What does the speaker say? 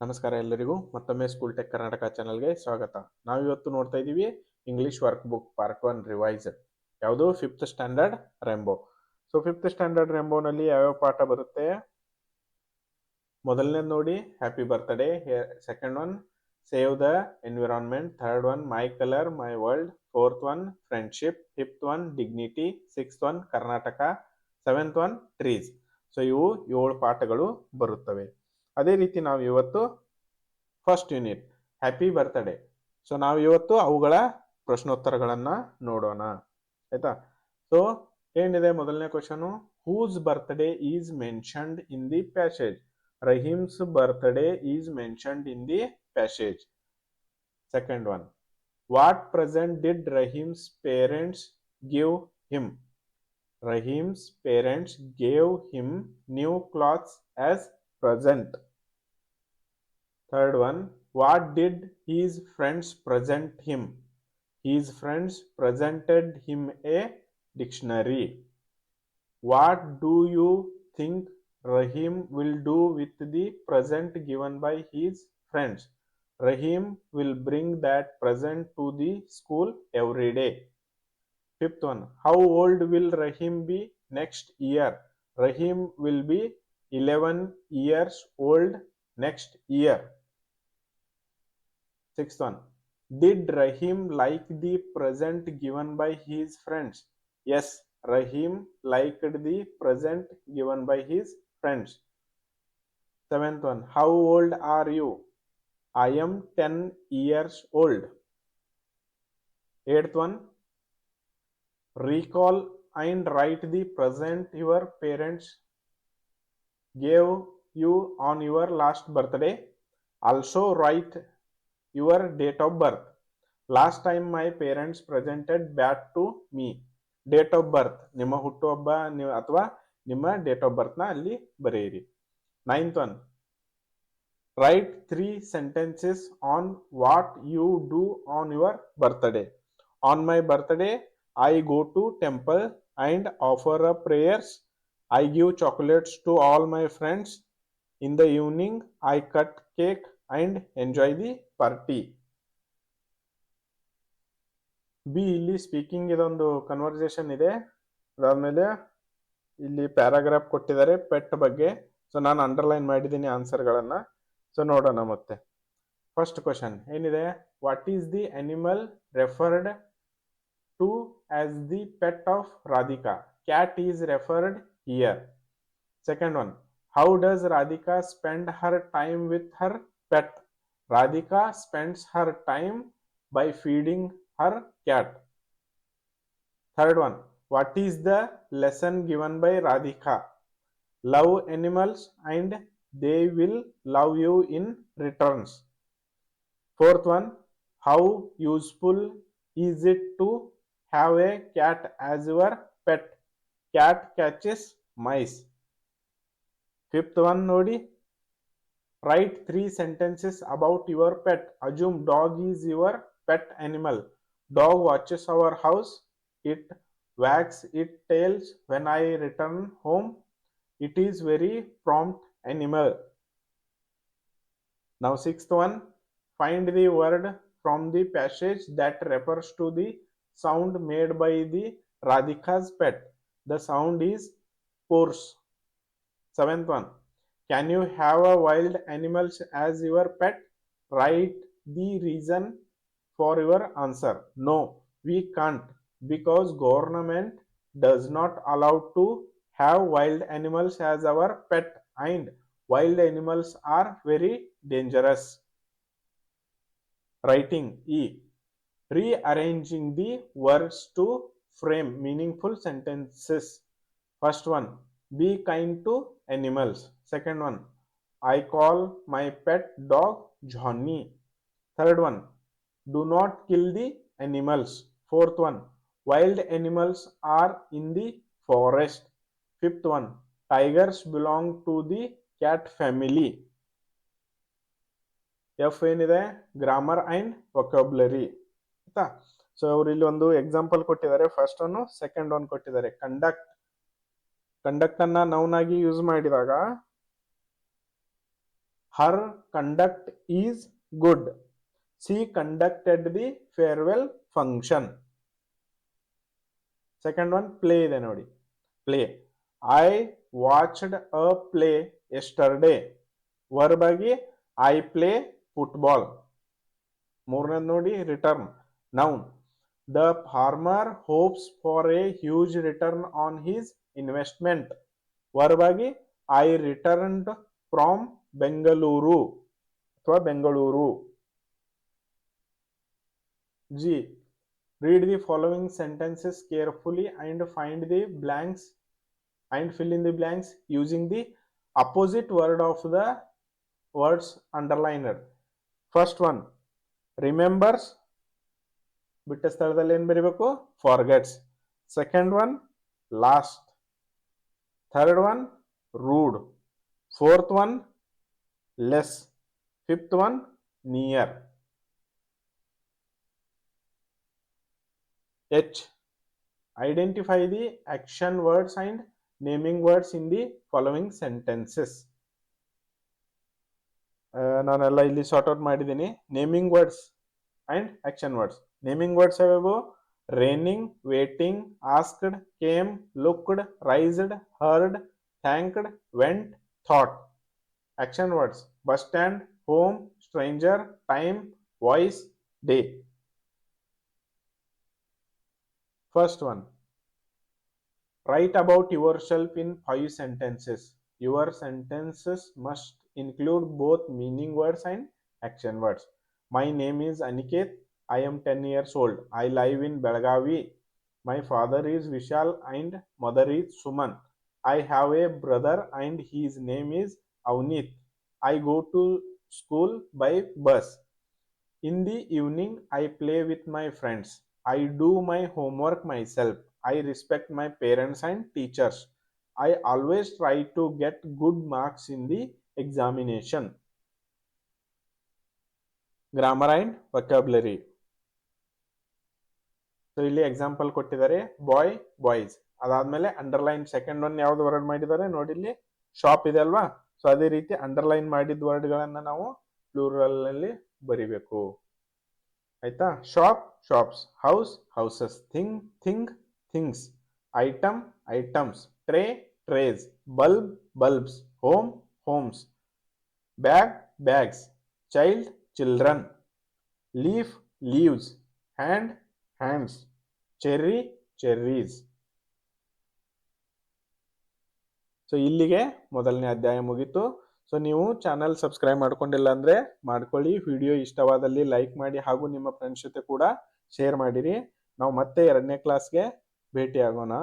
ನಮಸ್ಕಾರ ಎಲ್ಲರಿಗೂ. ಮತ್ತೊಮ್ಮೆ ಸ್ಕೂಲ್ ಟೆಕ್ ಕರ್ನಾಟಕ ಚಾನಲ್ಗೆ ಸ್ವಾಗತ. ನಾವಿವತ್ತು ನೋಡ್ತಾ ಇದ್ದೀವಿ English work book part one revise ಯಾವುದು fifth standard rainbow so fifth standard ರೆಂಬೋನಲ್ಲಿ ಯಾವ್ಯಾವ ಪಾಠ ಬರುತ್ತೆ? ಮೊದಲನೇದು ನೋಡಿ. Happy birthday second one save the environment third one my colour my world fourth one friendship fifth one dignity sixth one Karnataka seventh one trees so ಇವು ಏಳು ಪಾಠಗಳು ಬರುತ್ತವೆ. ಅದೇ ರೀತಿ ನಾವು ಇವತ್ತು first unit happy birthday so ನಾವು ಇವತ್ತು ಅವುಗಳ ಪ್ರಶ್ನೋತ್ತರಗಳನ್ನು ನೋಡೋಣ. ಆಯ್ತಾ? ಸೊ ಏನಿದೆ ಮೊದಲನೇ question whose birthday is mentioned in the passage Rahim's birthday is mentioned in the passage second one what present did Rahim's parents give him Rahim's parents gave him new clothes as present. Third one, what did his friends present him? His friends presented him a dictionary. What do you think Rahim will do with the present given by his friends? Rahim will bring that present to the school every day. Fifth one, how old will Rahim be next year? Rahim will be 11 years old next year. Sixth one, did Rahim like the present given by his friends? Yes, Rahim liked the present given by his friends. Seventh one, how old are you? I am 10 years old. Eighth one, recall and write the present your parents gave you on your last birthday. Also write your date of birth. Last time my parents presented bat to me. Date of birth ನಿಮ್ಮ ಹುಟ್ಟುಹಬ್ಬ ನೀವು ಅಥವಾ ನಿಮ್ಮ date of ಬರ್ತ್ನ ಅಲ್ಲಿ ಬರೆಯಿರಿ ninth one write three sentences on what you do on your birthday on my birthday I go to temple and offer a prayers. I give chocolates to all my friends. In the evening, I cut cake and enjoy the party B ಇಲ್ಲಿ speaking ಇದೊಂದು conversation ಇದೆ. ಅದಾದ್ಮೇಲೆ ಇಲ್ಲಿ paragraph ಕೊಟ್ಟಿದ್ದಾರೆ pet ಬಗ್ಗೆ. So ನಾನು underline ಮಾಡಿದ್ದೀನಿ ಆನ್ಸರ್ಗಳನ್ನು so ನೋಡೋಣ ಮತ್ತೆ. ಫಸ್ಟ್ ಕ್ವಶನ್ ಏನಿದೆ? What is the animal referred to as the pet of Radhika cat is referred here second one how does Radhika spend her time with her pet? Radhika spends her time by feeding her cat. Third one, what is the lesson given by Radhika? Love animals and they will love you in returns. Fourth one, how useful is it to have a cat as your pet. Cat catches mice. Fifth one ನೋಡಿ write three sentences about your pet. Assume dog is your pet animal. Dog watches our house. It wags its tails when I return home. It is very prompt animal. Now sixth one, find the word from the passage that refers to the sound made by the Radhika's pet. The sound is purse. Seventh one. Can you have a wild animals as your pet? Write the reason for your answer. No, we can't because government does not allow to have wild animals as our pet and wild animals are very dangerous. Writing E rearranging the words to frame meaningful sentences. First one, be kind to animals. Second one, I call my pet dog Johnny. Third one, do not kill the animals. Fourth one, wild animals are in the forest. Fifth one, tigers belong to the cat family. F ಏನಿದೆ grammar and vocabulary ಆಯ್ತಾ so ಅವ್ರು ಇಲ್ಲಿ ಒಂದು example ಕೊಟ್ಟಿದ್ದಾರೆ first one second one ಕೊಟ್ಟಿದ್ದಾರೆ conduct conduct ಅನ್ನ noun ಆಗಿ use ಮಾಡಿದಾಗ her conduct is good she conducted the farewell function second one play ಇದೆ ನೋಡಿ. Play I watched a play yesterday verb ಆಗಿ ಐ ಪ್ಲೇ ಫುಟ್ಬಾಲ್ ಮೂರನೇದು ನೋಡಿ return noun the farmer hopes for a huge return on his investment verb ಆಗಿ I returned from Bengaluru ಅಥವಾ Bengaluru G read the following sentences carefully and find the blanks and fill in the blanks using the opposite word of the words underlined first one remembers ಬಿಟ್ಟ ಸ್ಥಳದಲ್ಲಿ ಏನು ಬರೀಬೇಕು ಫಾರ್ಗೆಟ್ಸ್ second one last third one, rude. Fourth one, less. Fifth one, near. H. Identify the action words and naming words in the following sentences. ನಾನೆಲ್ಲ ಇಲ್ಲಿ sort out ಮಾಡಿದ್ದೀನಿ. Naming words and action words naming words ಯಾವ್ಯಾವು? raining, waiting, asked, came, looked, raised, heard, thanked, went, thought. Action words bus stand, home, stranger, time, voice, day. First one Write about yourself in five sentences. Your sentences must include both meaning words and action words. My name is Aniket. I am 10 years old. I live in Belagavi. My father is Vishal and mother is Suman. I have a brother and his name is Avnit. I go to school by bus. In the evening, I play with my friends. I do my homework myself. I respect my parents and teachers. I always try to get good marks in the examination. Grammar and vocabulary. So ಇಲ್ಲಿ example ಕೊಟ್ಟಿದ್ದಾರೆ boy boys ಅದಾದ್ಮೇಲೆ underline second one ಯಾವ್ದು word ಮಾಡಿದ್ದಾರೆ, ನೋಡಿ ಇಲ್ಲಿ shop ಇದೆ ಅಲ್ವಾ? So ಅದೇ ರೀತಿ ಅಂಡರ್ಲೈನ್ ಮಾಡಿದ ವರ್ಡ್ಗಳನ್ನ ನಾವು ಪ್ಲೂರಲ್ನಲ್ಲಿ ಬರಿಬೇಕು. ಆಯ್ತಾ? Shop shops house houses thing thing things item items tray trays bulb bulbs home homes bag bags child children leaf leaves hand hands. Cherry, cherries. So ಇಲ್ಲಿಗೆ ಮೊದಲನೇ ಅಧ್ಯಾಯ ಮುಗೀತು. ಸೊ ನೀವು ಚಾನಲ್ ಸಬ್ಸ್ಕ್ರೈಬ್ ಮಾಡ್ಕೊಂಡಿಲ್ಲ ಅಂದ್ರೆ ಮಾಡ್ಕೊಳ್ಳಿ. ವಿಡಿಯೋ ಇಷ್ಟವಾದಲ್ಲಿ ಲೈಕ್ ಮಾಡಿ ಹಾಗೂ ನಿಮ್ಮ ಫ್ರೆಂಡ್ಸ್ ಜೊತೆ ಕೂಡ ಶೇರ್ ಮಾಡಿರಿ. ನಾವು ಮತ್ತೆ ಎರಡನೇ ಕ್ಲಾಸ್ಗೆ ಭೇಟಿ ಆಗೋಣ